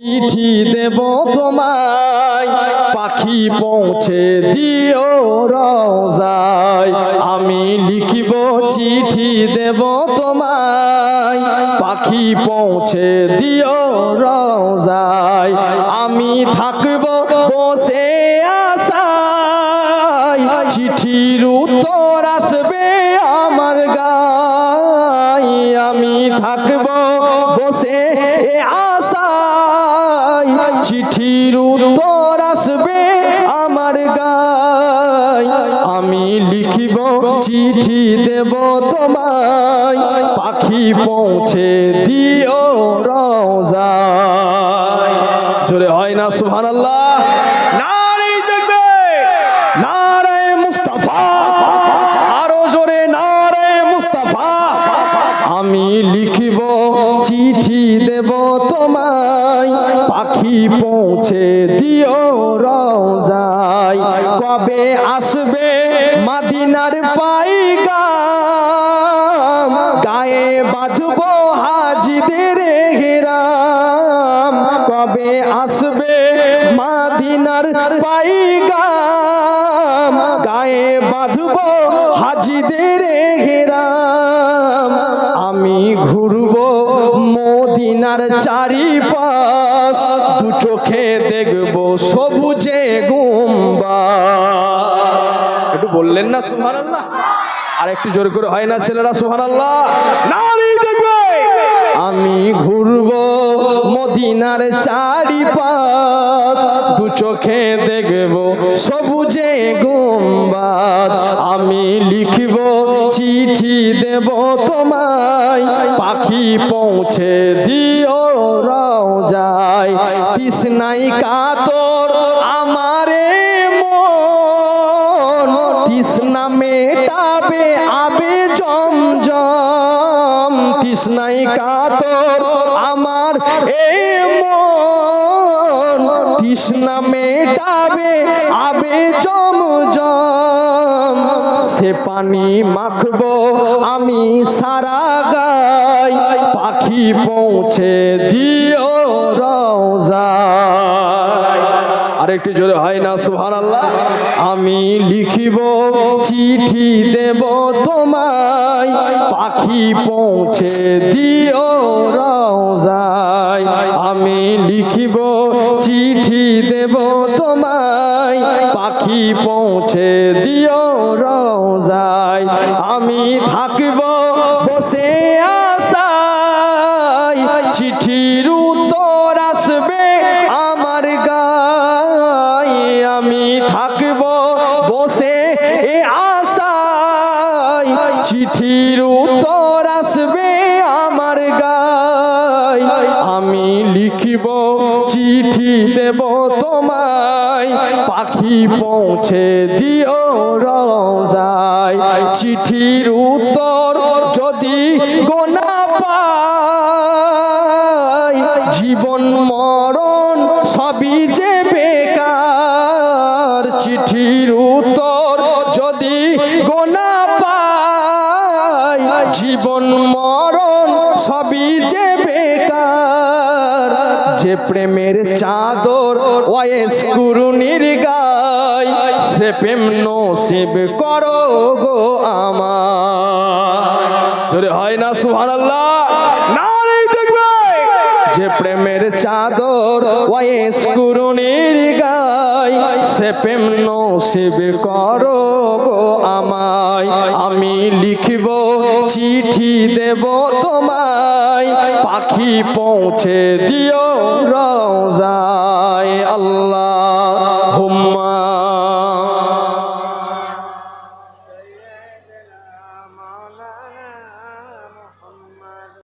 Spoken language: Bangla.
চিঠি দেব তোমায়। পাখি পৌঁছে দিও রওজায় আমি লিখিব চিঠি দেব তোমায়। পাখি পৌঁছে দিও রওজায় আমি থাকব বসে আশায়। চিঠির উত্তর আসবে আমার গায়। আমি থাকব বসে এ আমার গায়, আমি লিখিব, চিঠি দেব তোমায়। পাখি পৌঁছে দিও রোজা জোরে হয় না, সুবহানাল্লাহ? দেব তোমায়। পাখি পৌঁছে দিও রওজায়। কবে আসবে মাদিনার পাইগাম? গায়ে বাঁধব হাজিদের হেরাম। কবে আসবে মাদিনার পাইগাম? গায়ে বাঁধব হাজিদের মদিনার চারিপাশ, দু চোখে দেখব সবুজে গুম্বা। একটু বললেন না, সুবহানাল্লাহ? আর একটু জোর করে হয় না, ছেলেরা, সুবহানাল্লাহ? নারী দেখবে, আমি ঘুরব মদিনার চারিপাশ। দু চোখে দেখব সবুজে গুম্বাদ। আমি লিখব, চিঠি দেব তোমায়। পাখি পৌঁছে দিও রওজায়। তৃষ্ণাই কাতর আমারে মন। তৃষ্ণা মেটাবে আবে জমজম। তৃষ্ণাই কাতর আমার এ মন তৃষ্ণা মেটাবে আবে জমজম সে পানি মাখবো আমি সারা গাই। পাখি পৌঁছে দিও রওজায় আর একটু জোরে হয় না সুহান আমি লিখিব, চিঠি দেব তোমায়। পাখি পৌঁছে দিও রওজায়। আমি লিখিব চিঠি দেব তোমায়। পাখি পৌঁছে দিও রওজায় আমি থাকব বসে আশায়। চিঠির উত্তর আসবে আমার গায়। আমি থাকব বসে এ আশায়। চিঠির পৌঁছে দিও রওজায় চিঠির উত্তর যদি গোনা পাই, জীবন মরণ সবই যে বেকার। চিঠির উত্তর যদি গোনা পাই জীবন মরণ সবই যে বেকার। যে প্রেমের চাদর ওয়েস কুরুনির গায় সে প্রেম নসিব করো গো আমার। হয় না, সুবহানাল্লাহ। নারী দেখবে। যে প্রেমের চাদর ওয়েস কুরুনির গায় সে প্রেম নসিব করো গো আমায়। আমি লিখব, চিঠি দেব তোমায়। পাখি পৌঁছে দিও রোজায় আল্লাহ। হুম্মা